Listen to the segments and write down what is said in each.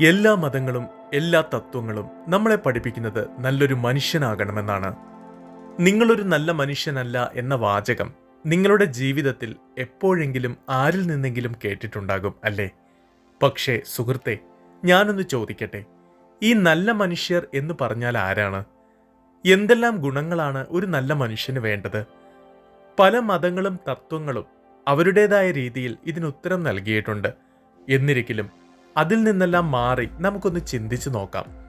എല്ലാ മതങ്ങളും എല്ലാ തത്വങ്ങളും നമ്മളെ പഠിപ്പിക്കുന്നത് നല്ലൊരു മനുഷ്യനാകണമെന്നാണ്. നിങ്ങളൊരു നല്ല മനുഷ്യനല്ല എന്ന വാചകം നിങ്ങളുടെ ജീവിതത്തിൽ എപ്പോഴെങ്കിലും ആരിൽ നിന്നെങ്കിലും കേട്ടിട്ടുണ്ടാകും അല്ലേ? പക്ഷേ സുഹൃത്തെ ഞാനൊന്ന് ചോദിക്കട്ടെ? ഈ നല്ല മനുഷ്യർ എന്ന് പറഞ്ഞാൽ ആരാണ്? എന്തെല്ലാം ഗുണങ്ങളാണ് ഒരു നല്ല മനുഷ്യന് വേണ്ടത്? പല മതങ്ങളും തത്വങ്ങളും അവരുടേതായ രീതിയിൽ ഇതിനുത്തരം നൽകിയിട്ടുണ്ട്. എന്നിരിക്കലും അതിൽ നിന്നെല്ലാം മാറി നമുക്കൊന്ന് ചിന്തിച്ചു നോക്കാം.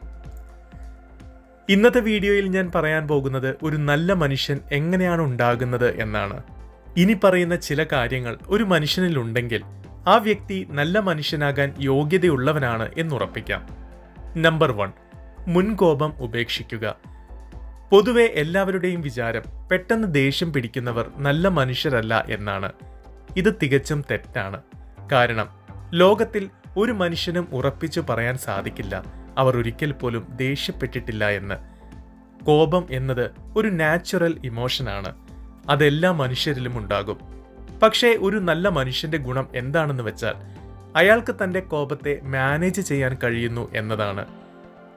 ഇന്നത്തെ വീഡിയോയിൽ ഞാൻ പറയാൻ പോകുന്നത് ഒരു നല്ല മനുഷ്യൻ എങ്ങനെയാണ് ഉണ്ടാകുന്നത് എന്നാണ്. ഇനി പറയുന്ന ചില കാര്യങ്ങൾ ഒരു മനുഷ്യനിൽ ഉണ്ടെങ്കിൽ ആ വ്യക്തി നല്ല മനുഷ്യനാകാൻ യോഗ്യതയുള്ളവനാണ് എന്നുറപ്പിക്കാം. നമ്പർ വൺ മുൻകോപം ഉപേക്ഷിക്കുക. പൊതുവെ എല്ലാവരുടെയും വിചാരം പെട്ടെന്ന് ദേഷ്യം പിടിക്കുന്നവർ നല്ല മനുഷ്യരല്ല എന്നാണ്. ഇത് തികച്ചും തെറ്റാണ്. കാരണം ലോകത്തിൽ ഒരു മനുഷ്യനും ഉറപ്പിച്ചു പറയാൻ സാധിക്കില്ല. അവർ ഒരിക്കൽ പോലും ദേഷ്യപ്പെട്ടിട്ടില്ല എന്ന്. കോപം എന്നത് ഒരു നാച്ചുറൽ ഇമോഷനാണ് അതെല്ലാ മനുഷ്യരിലും ഉണ്ടാകും. പക്ഷേ ഒരു നല്ല മനുഷ്യന്റെ ഗുണം എന്താണെന്ന് വെച്ചാൽ അയാൾക്ക് തന്റെ കോപത്തെ മാനേജ് ചെയ്യാൻ കഴിയുന്നു എന്നതാണ്.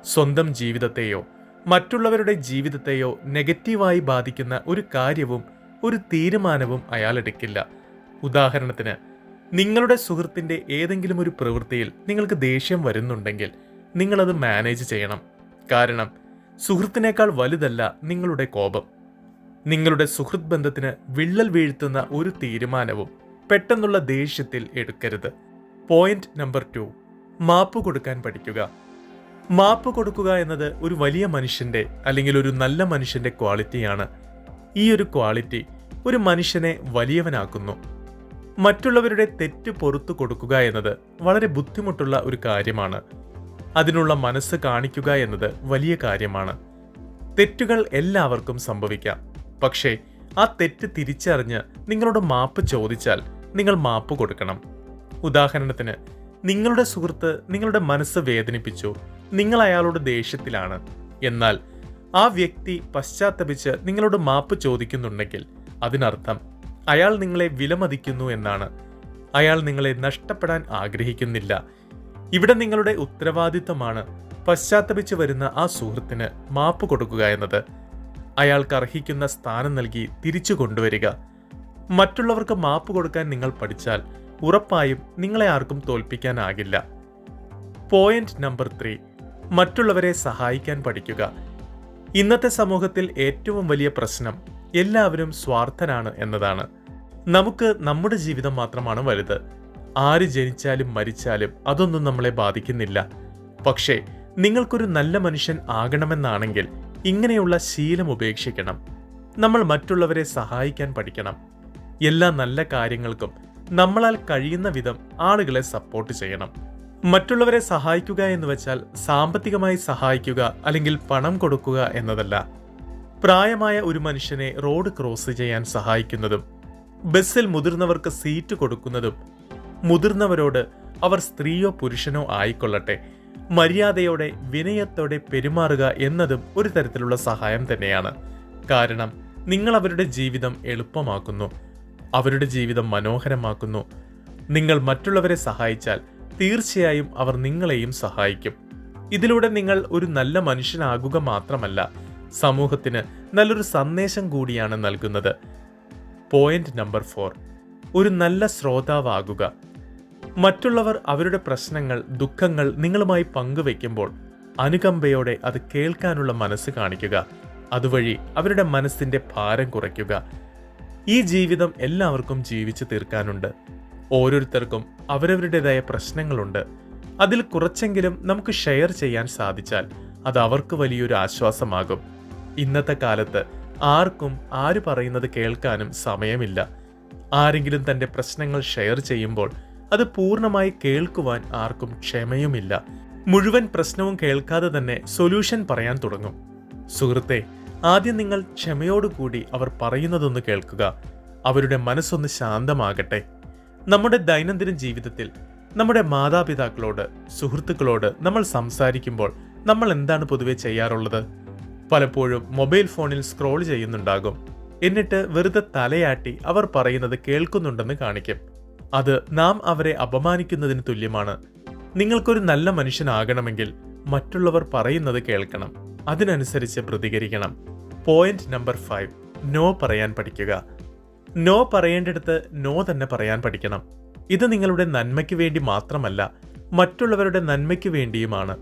സ്വന്തം ജീവിതത്തെയോ മറ്റുള്ളവരുടെ ജീവിതത്തെയോ നെഗറ്റീവായി ബാധിക്കുന്ന ഒരു കാര്യവും ഒരു തീരുമാനവും അയാൾ എടുക്കില്ല. ഉദാഹരണത്തിന് നിങ്ങളുടെ സുഹൃത്തിന്റെ ഏതെങ്കിലും ഒരു പ്രവൃത്തിയിൽ നിങ്ങൾക്ക് ദേഷ്യം വരുന്നുണ്ടെങ്കിൽ നിങ്ങളത് മാനേജ് ചെയ്യണം. കാരണം സുഹൃത്തിനേക്കാൾ വലുതല്ല നിങ്ങളുടെ കോപം. നിങ്ങളുടെ സുഹൃത്ത് ബന്ധത്തിന് വിള്ളൽ വീഴ്ത്തുന്ന ഒരു തീരുമാനവും പെട്ടെന്നുള്ള ദേഷ്യത്തിൽ എടുക്കരുത്. പോയിന്റ് നമ്പർ ടു മാപ്പ് കൊടുക്കാൻ പഠിക്കുക. മാപ്പ് കൊടുക്കുക എന്നത് ഒരു വലിയ മനുഷ്യന്റെ അല്ലെങ്കിൽ ഒരു നല്ല മനുഷ്യന്റെ ക്വാളിറ്റിയാണ്. ഈ ഒരു ക്വാളിറ്റി ഒരു മനുഷ്യനെ വലിയവനാക്കുന്നു. മറ്റുള്ളവരുടെ തെറ്റ് പൊറത്തു കൊടുക്കുക എന്നത് വളരെ ബുദ്ധിമുട്ടുള്ള ഒരു കാര്യമാണ്. അതിനുള്ള മനസ്സ് കാണിക്കുക എന്നത് വലിയ കാര്യമാണ്. തെറ്റുകൾ എല്ലാവർക്കും സംഭവിക്കാം. പക്ഷേ ആ തെറ്റ് തിരിച്ചറിഞ്ഞ് നിങ്ങളോട് മാപ്പ് ചോദിച്ചാൽ നിങ്ങൾ മാപ്പ് കൊടുക്കണം. ഉദാഹരണത്തിന് നിങ്ങളുടെ സുഹൃത്ത് നിങ്ങളുടെ മനസ്സ് വേദനിപ്പിച്ചു നിങ്ങൾ അയാളോട് ദേഷ്യത്തിലാണ്. എന്നാൽ ആ വ്യക്തി പശ്ചാത്തപിച്ച് നിങ്ങളോട് മാപ്പ് ചോദിക്കുന്നുണ്ടെങ്കിൽ അതിനർത്ഥം അയാൾ നിങ്ങളെ വിലമതിക്കുന്നു എന്നാണ്. അയാൾ നിങ്ങളെ നഷ്ടപ്പെടാൻ ആഗ്രഹിക്കുന്നില്ല. ഇവിടെ നിങ്ങളുടെ ഉത്തരവാദിത്തമാണ് പശ്ചാത്തപിച്ചു വരുന്ന ആ സുഹൃത്തിന് മാപ്പ് കൊടുക്കുക എന്നത്. അയാൾക്ക് അർഹിക്കുന്ന സ്ഥാനം നൽകി തിരിച്ചു കൊണ്ടുവരിക. മറ്റുള്ളവർക്ക് മാപ്പ് കൊടുക്കാൻ നിങ്ങൾ പഠിച്ചാൽ ഉറപ്പായും നിങ്ങളെ ആർക്കും തോൽപ്പിക്കാനാകില്ല. Point number three. മറ്റുള്ളവരെ സഹായിക്കാൻ പഠിക്കുക. ഇന്നത്തെ സമൂഹത്തിൽ ഏറ്റവും വലിയ പ്രശ്നം എല്ലാവരും സ്വാർത്ഥനാണ് എന്നതാണ്. നമുക്ക് നമ്മുടെ ജീവിതം മാത്രമാണ് വലുത്. ആര് ജനിച്ചാലും മരിച്ചാലും അതൊന്നും നമ്മളെ ബാധിക്കുന്നില്ല. പക്ഷേ നിങ്ങൾക്കൊരു നല്ല മനുഷ്യൻ ആകണമെന്നാണെങ്കിൽ ഇങ്ങനെയുള്ള ശീലം ഉപേക്ഷിക്കണം. നമ്മൾ മറ്റുള്ളവരെ സഹായിക്കാൻ പഠിക്കണം. എല്ലാ നല്ല കാര്യങ്ങൾക്കും നമ്മളാൽ കഴിയുന്ന വിധം ആളുകളെ സപ്പോർട്ട് ചെയ്യണം. മറ്റുള്ളവരെ സഹായിക്കുക എന്ന് വെച്ചാൽ സാമ്പത്തികമായി സഹായിക്കുക അല്ലെങ്കിൽ പണം കൊടുക്കുക എന്നതല്ല. പ്രായമായ ഒരു മനുഷ്യനെ റോഡ് ക്രോസ് ചെയ്യാൻ സഹായിക്കുന്നതും ബസ്സിൽ മുതിർന്നവർക്ക് സീറ്റ് കൊടുക്കുന്നതും മുതിർന്നവരോട് അവർ സ്ത്രീയോ പുരുഷനോ ആയിക്കൊള്ളട്ടെ മര്യാദയോടെ വിനയത്തോടെ പെരുമാറുക എന്നതും ഒരു തരത്തിലുള്ള സഹായം തന്നെയാണ്. കാരണം നിങ്ങൾ അവരുടെ ജീവിതം എളുപ്പമാക്കുന്നു അവരുടെ ജീവിതം മനോഹരമാക്കുന്നു. നിങ്ങൾ മറ്റുള്ളവരെ സഹായിച്ചാൽ തീർച്ചയായും അവർ നിങ്ങളെയും സഹായിക്കും. ഇതിലൂടെ നിങ്ങൾ ഒരു നല്ല മനുഷ്യനാകുക മാത്രമല്ല സമൂഹത്തിന് നല്ലൊരു സന്ദേശം കൂടിയാണ് നൽകുന്നത്. പോയിന്റ് നമ്പർ ഫോർ ഒരു നല്ല ശ്രോതാവാകുക. മറ്റുള്ളവർ അവരുടെ പ്രശ്നങ്ങൾ ദുഃഖങ്ങൾ നിങ്ങളുമായി പങ്കുവെക്കുമ്പോൾ അനുകമ്പയോടെ അത് കേൾക്കാനുള്ള മനസ്സ് കാണിക്കുക. അതുവഴി അവരുടെ മനസ്സിന്റെ ഭാരം കുറയ്ക്കുക. ഈ ജീവിതം എല്ലാവർക്കും ജീവിച്ചു തീർക്കാനുണ്ട്. ഓരോരുത്തർക്കും അവരവരുടേതായ പ്രശ്നങ്ങളുണ്ട്. അതിൽ കുറച്ചെങ്കിലും നമുക്ക് ഷെയർ ചെയ്യാൻ സാധിച്ചാൽ അത് അവർക്ക് വലിയൊരു ആശ്വാസമാകും. ഇന്നത്തെ കാലത്ത് ആർക്കും ആര് പറയുന്നത് കേൾക്കാനും സമയമില്ല. ആരെങ്കിലും തന്റെ പ്രശ്നങ്ങൾ ഷെയർ ചെയ്യുമ്പോൾ അത് പൂർണമായി കേൾക്കുവാൻ ആർക്കും ക്ഷമയുമില്ല. മുഴുവൻ പ്രശ്നവും കേൾക്കാതെ തന്നെ സൊല്യൂഷൻ പറയാൻ തുടങ്ങും. സുഹൃത്തെ ആദ്യം നിങ്ങൾ ക്ഷമയോടുകൂടി അവർ പറയുന്നതൊന്ന് കേൾക്കുക. അവരുടെ മനസ്സൊന്ന് ശാന്തമാകട്ടെ. നമ്മുടെ ദൈനംദിന ജീവിതത്തിൽ നമ്മുടെ മാതാപിതാക്കളോട് സുഹൃത്തുക്കളോട് നമ്മൾ സംസാരിക്കുമ്പോൾ നമ്മൾ എന്താണ് പൊതുവെ ചെയ്യാറുള്ളത്? പലപ്പോഴും മൊബൈൽ ഫോണിൽ സ്ക്രോൾ ചെയ്യുന്നുണ്ടാകും. എന്നിട്ട് വെറുതെ തലയാട്ടി അവർ പറയുന്നത് കേൾക്കുന്നുണ്ടെന്ന് കാണിക്കും. അത് നാം അവരെ അപമാനിക്കുന്നതിന് തുല്യമാണ്. നിങ്ങൾക്കൊരു നല്ല മനുഷ്യനാകണമെങ്കിൽ മറ്റുള്ളവർ പറയുന്നത് കേൾക്കണം. അതിനനുസരിച്ച് പ്രതികരിക്കണം. Point number five. നോ പറയാൻ പഠിക്കുക. നോ പറയേണ്ടിടത്ത് നോ തന്നെ പറയാൻ പഠിക്കണം. ഇത് നിങ്ങളുടെ നന്മയ്ക്ക് വേണ്ടി മാത്രമല്ല മറ്റുള്ളവരുടെ നന്മയ്ക്ക് വേണ്ടിയുമാണ്.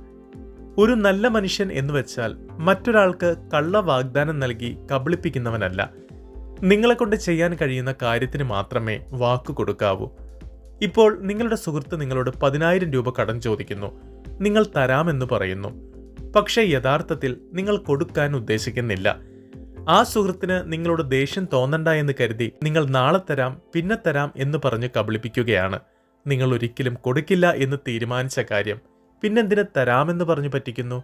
ഒരു നല്ല മനുഷ്യൻ എന്ന് വെച്ചാൽ മറ്റൊരാൾക്ക് കള്ള വാഗ്ദാനം നൽകി കബളിപ്പിക്കുന്നവനല്ല. നിങ്ങളെ കൊണ്ട് ചെയ്യാൻ കഴിയുന്ന കാര്യത്തിന് മാത്രമേ വാക്ക് കൊടുക്കാവൂ. ഇപ്പോൾ നിങ്ങളുടെ സുഹൃത്ത് നിങ്ങളോട് പതിനായിരം രൂപ കടം ചോദിക്കുന്നു. നിങ്ങൾ തരാമെന്ന് പറയുന്നു. പക്ഷേ യഥാർത്ഥത്തിൽ നിങ്ങൾ കൊടുക്കാൻ ഉദ്ദേശിക്കുന്നില്ല. ആ സുഹൃത്തിന് നിങ്ങളോട് ദേഷ്യം തോന്നണ്ട എന്ന് കരുതി നിങ്ങൾ നാളെ തരാം പിന്നെ തരാം എന്ന് പറഞ്ഞ് കബളിപ്പിക്കുകയാണ്. നിങ്ങൾ ഒരിക്കലും കൊടുക്കില്ല എന്ന് തീരുമാനിച്ച കാര്യം പിന്നെന്തിനെ തരാമെന്ന് പറഞ്ഞു പറ്റിക്കുന്നു?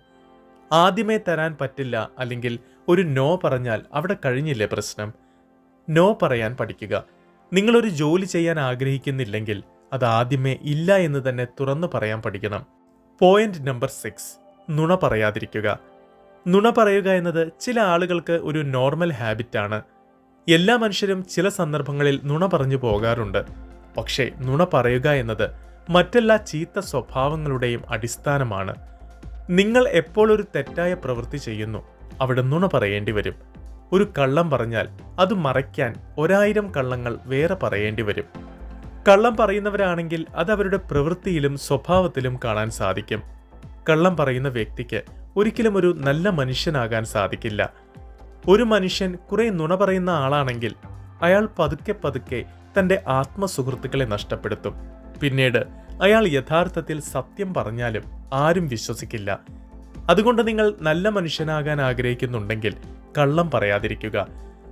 ആദ്യമേ തരാൻ പറ്റില്ല അല്ലെങ്കിൽ ഒരു നോ പറഞ്ഞാൽ അവിടെ കഴിഞ്ഞില്ലേ പ്രശ്നം? നോ പറയാൻ പഠിക്കുക. നിങ്ങളൊരു ജോലി ചെയ്യാൻ ആഗ്രഹിക്കുന്നില്ലെങ്കിൽ അത് ആദ്യമേ ഇല്ല എന്ന് തന്നെ തുറന്നു പറയാൻ പഠിക്കണം. Point number six. നുണ പറയാതിരിക്കുക. നുണ പറയുക എന്നത് ചില ആളുകൾക്ക് ഒരു നോർമൽ ഹാബിറ്റാണ് എല്ലാ മനുഷ്യരും ചില സന്ദർഭങ്ങളിൽ നുണ പറഞ്ഞു പോകാറുണ്ട്. പക്ഷേ നുണ പറയുക എന്നത് മറ്റെല്ലാ ചീത്ത സ്വഭാവങ്ങളുടെയും അടിസ്ഥാനമാണ്. നിങ്ങൾ എപ്പോൾ ഒരു തെറ്റായ പ്രവൃത്തി ചെയ്യുന്നു? അവിടെ നുണ പറയേണ്ടി വരും. ഒരു കള്ളം പറഞ്ഞാൽ അത് മറയ്ക്കാൻ ഒരായിരം കള്ളങ്ങൾ വേറെ പറയേണ്ടി വരും. കള്ളം പറയുന്നവരാണെങ്കിൽ അത് അവരുടെ പ്രവൃത്തിയിലും സ്വഭാവത്തിലും കാണാൻ സാധിക്കും. കള്ളം പറയുന്ന വ്യക്തിക്ക് ഒരിക്കലും ഒരു നല്ല മനുഷ്യനാകാൻ സാധിക്കില്ല. ഒരു മനുഷ്യൻ കുറെ നുണ പറയുന്ന ആളാണെങ്കിൽ അയാൾ പതുക്കെ പതുക്കെ തന്റെ ആത്മസുഹൃത്തുക്കളെ നഷ്ടപ്പെടുത്തും. പിന്നീട് അയാൾ യഥാർത്ഥത്തിൽ സത്യം പറഞ്ഞാലും ആരും വിശ്വസിക്കില്ല. അതുകൊണ്ട് നിങ്ങൾ നല്ല മനുഷ്യനാകാൻ ആഗ്രഹിക്കുന്നുണ്ടെങ്കിൽ കള്ളം പറയാതിരിക്കുക.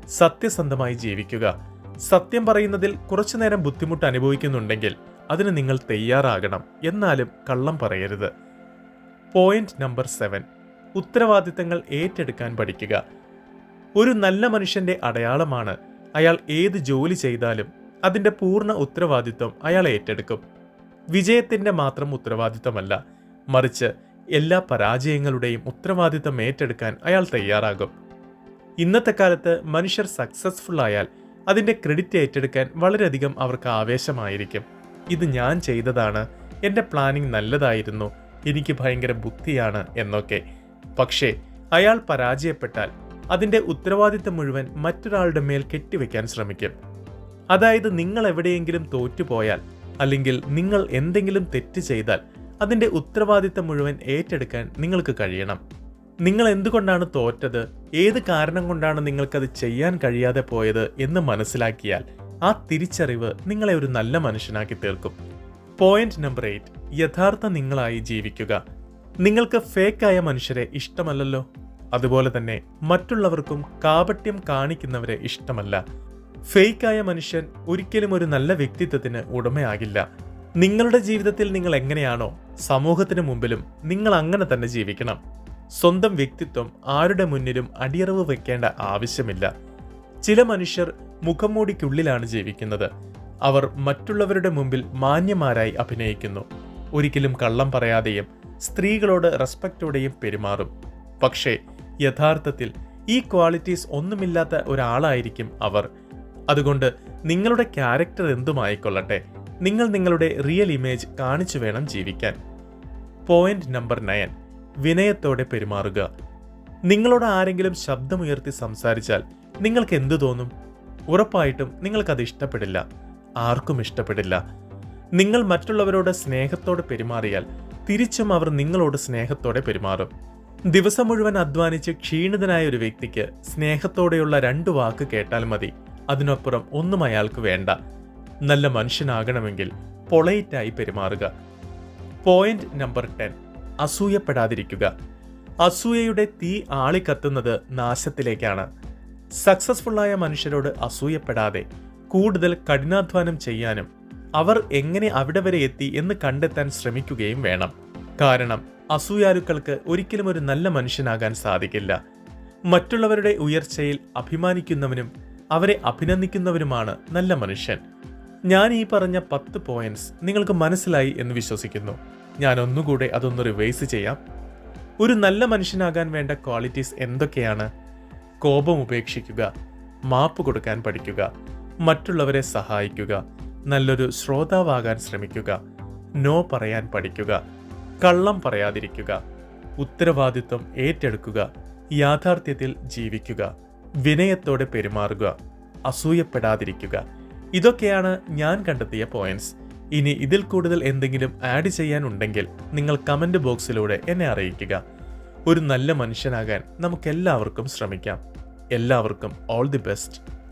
സത്യസന്ധമായി ജീവിക്കുക. സത്യം പറയുന്നതിൽ കുറച്ചുനേരം ബുദ്ധിമുട്ട് അനുഭവിക്കുന്നുണ്ടെങ്കിൽ അതിന് നിങ്ങൾ തയ്യാറാകണം. എന്നാലും കള്ളം പറയരുത്. Point number seven. ഉത്തരവാദിത്തങ്ങൾ ഏറ്റെടുക്കാൻ പഠിക്കുക. ഒരു നല്ല മനുഷ്യന്റെ അടയാളമാണ് അയാൾ ഏത് ജോലി ചെയ്താലും അതിന്റെ പൂർണ ഉത്തരവാദിത്വം അയാൾ ഏറ്റെടുക്കും. വിജയത്തിന്റെ മാത്രം ഉത്തരവാദിത്തമല്ല മറിച്ച് എല്ലാ പരാജയങ്ങളുടെയും ഉത്തരവാദിത്തം ഏറ്റെടുക്കാൻ അയാൾ തയ്യാറാകും. ഇന്നത്തെ കാലത്ത് മനുഷ്യർ സക്സസ്ഫുൾ ആയാൽ അതിന്റെ ക്രെഡിറ്റ് ഏറ്റെടുക്കാൻ വളരെയധികം അവർക്ക് ആവേശമായിരിക്കും. ഇത് ഞാൻ ചെയ്തതാണ് എന്റെ പ്ലാനിങ് നല്ലതായിരുന്നു എനിക്ക് ഭയങ്കര ബുദ്ധിയാണ് എന്നൊക്കെ. പക്ഷേ അയാൾ പരാജയപ്പെട്ടാൽ അതിന്റെ ഉത്തരവാദിത്തം മുഴുവൻ മറ്റൊരാളുടെ മേൽ കെട്ടിവെക്കാൻ ശ്രമിക്കും. അതായത് നിങ്ങൾ എവിടെയെങ്കിലും തോറ്റുപോയാൽ അല്ലെങ്കിൽ നിങ്ങൾ എന്തെങ്കിലും തെറ്റ് ചെയ്താൽ അതിന്റെ ഉത്തരവാദിത്തം മുഴുവൻ ഏറ്റെടുക്കാൻ നിങ്ങൾക്ക് കഴിയണം. നിങ്ങൾ എന്തുകൊണ്ടാണ് തോറ്റത്? ഏത് കാരണം കൊണ്ടാണ് നിങ്ങൾക്കത് ചെയ്യാൻ കഴിയാതെ പോയത് എന്ന് മനസ്സിലാക്കിയാൽ ആ തിരിച്ചറിവ് നിങ്ങളെ ഒരു നല്ല മനുഷ്യനാക്കി തീർക്കും. പോയിന്റ് നമ്പർ എയ്റ്റ് യഥാർത്ഥ നിങ്ങളായി ജീവിക്കുക. നിങ്ങൾക്ക് ഫേക്കായ മനുഷ്യരെ ഇഷ്ടമല്ലല്ലോ. അതുപോലെ തന്നെ മറ്റുള്ളവർക്കും കാപട്യം കാണിക്കുന്നവരെ ഇഷ്ടമല്ല. ഫേക്കായ മനുഷ്യൻ ഒരിക്കലും ഒരു നല്ല വ്യക്തിത്വത്തിന് ഉടമയാകില്ല. നിങ്ങളുടെ ജീവിതത്തിൽ നിങ്ങൾ എങ്ങനെയാണോ സമൂഹത്തിന് മുമ്പിലും നിങ്ങൾ അങ്ങനെ തന്നെ ജീവിക്കണം. സ്വന്തം വ്യക്തിത്വം ആരുടെ മുന്നിലും അടിയറവ് വെക്കേണ്ട ആവശ്യമില്ല. ചില മനുഷ്യർ മുഖംമൂടിക്കുള്ളിലാണ് ജീവിക്കുന്നത്. അവർ മറ്റുള്ളവരുടെ മുമ്പിൽ മാന്യമാരായി അഭിനയിക്കുന്നു. ഒരിക്കലും കള്ളം പറയാതെയും സ്ത്രീകളോട് റെസ്പെക്റ്റോടെയും പെരുമാറും. പക്ഷേ യഥാർത്ഥത്തിൽ ഈ ക്വാളിറ്റീസ് ഒന്നുമില്ലാത്ത ഒരാളായിരിക്കും അവർ. അതുകൊണ്ട് നിങ്ങളുടെ ക്യാരക്ടർ എന്തുമായിക്കൊള്ളട്ടെ? നിങ്ങൾ നിങ്ങളുടെ റിയൽ ഇമേജ് കാണിച്ചു വേണം ജീവിക്കാൻ. പോയിന്റ് നമ്പർ നയൻ വിനയത്തോടെ പെരുമാറുക. നിങ്ങളോട് ആരെങ്കിലും ശബ്ദമുയർത്തി സംസാരിച്ചാൽ നിങ്ങൾക്ക് എന്തു തോന്നും? ഉറപ്പായിട്ടും നിങ്ങൾക്കത് ഇഷ്ടപ്പെടില്ല. ആർക്കും ഇഷ്ടപ്പെടില്ല. നിങ്ങൾ മറ്റുള്ളവരോട് സ്നേഹത്തോടെ പെരുമാറിയാൽ തിരിച്ചും അവർ നിങ്ങളോട് സ്നേഹത്തോടെ പെരുമാറും. ദിവസം മുഴുവൻ അധ്വാനിച്ച് ക്ഷീണിതനായ ഒരു വ്യക്തിക്ക് സ്നേഹത്തോടെയുള്ള രണ്ട് വാക്ക് കേട്ടാൽ മതി. അതിനപ്പുറം ഒന്നും അയാൾക്ക് വേണ്ട. നല്ല മനുഷ്യനാകണമെങ്കിൽ പൊളൈറ്റായി പെരുമാറുക. പോയിന്റ് നമ്പർ ടെൻ അസൂയപ്പെടാതിരിക്കുക. അസൂയയുടെ തീ ആളിക്കത്തുന്നത് നാശത്തിലേക്കാണ്. സക്സസ്ഫുള്ളായ മനുഷ്യരോട് അസൂയപ്പെടാതെ കൂടുതൽ കഠിനാധ്വാനം ചെയ്യാനും അവർ എങ്ങനെ അവിടെ വരെ എത്തി എന്ന് കണ്ടെത്താൻ ശ്രമിക്കുകയും വേണം. കാരണം അസൂയാലുക്കൾക്ക് ഒരിക്കലും ഒരു നല്ല മനുഷ്യനാകാൻ സാധിക്കില്ല. മറ്റുള്ളവരുടെ ഉയർച്ചയിൽ അഭിമാനിക്കുന്നവനും അവരെ അഭിനന്ദിക്കുന്നവരുമാണ് നല്ല മനുഷ്യൻ. ഞാൻ ഈ പറഞ്ഞ പത്ത് പോയിന്റ്സ് നിങ്ങൾക്ക് മനസ്സിലായി എന്ന് വിശ്വസിക്കുന്നു. ഞാൻ ഒന്നുകൂടെ അതൊന്ന് റിവൈസ് ചെയ്യാം. ഒരു നല്ല മനുഷ്യനാകാൻ വേണ്ട ക്വാളിറ്റീസ് എന്തൊക്കെയാണ്? കോപം ഉപേക്ഷിക്കുക മാപ്പ് കൊടുക്കാൻ പഠിക്കുക മറ്റുള്ളവരെ സഹായിക്കുക നല്ലൊരു ശ്രോതാവാകാൻ ശ്രമിക്കുക നോ പറയാൻ പഠിക്കുക കള്ളം പറയാതിരിക്കുക ഉത്തരവാദിത്വം ഏറ്റെടുക്കുക യാഥാർത്ഥ്യത്തിൽ ജീവിക്കുക. വിനയത്തോടെ പെരുമാറുക അസൂയപ്പെടാതിരിക്കുക. ഇതൊക്കെയാണ് ഞാൻ കണ്ടെത്തിയ പോയിന്റ്സ് ഇനി ഇതിൽ കൂടുതൽ എന്തെങ്കിലും ആഡ് ചെയ്യാനുണ്ടെങ്കിൽ നിങ്ങൾ കമന്റ് ബോക്സിലൂടെ എന്നെ അറിയിക്കുക. ഒരു നല്ല മനുഷ്യനാകാൻ നമുക്കെല്ലാവർക്കും ശ്രമിക്കാം. എല്ലാവർക്കും ഓൾ ദി ബെസ്റ്റ്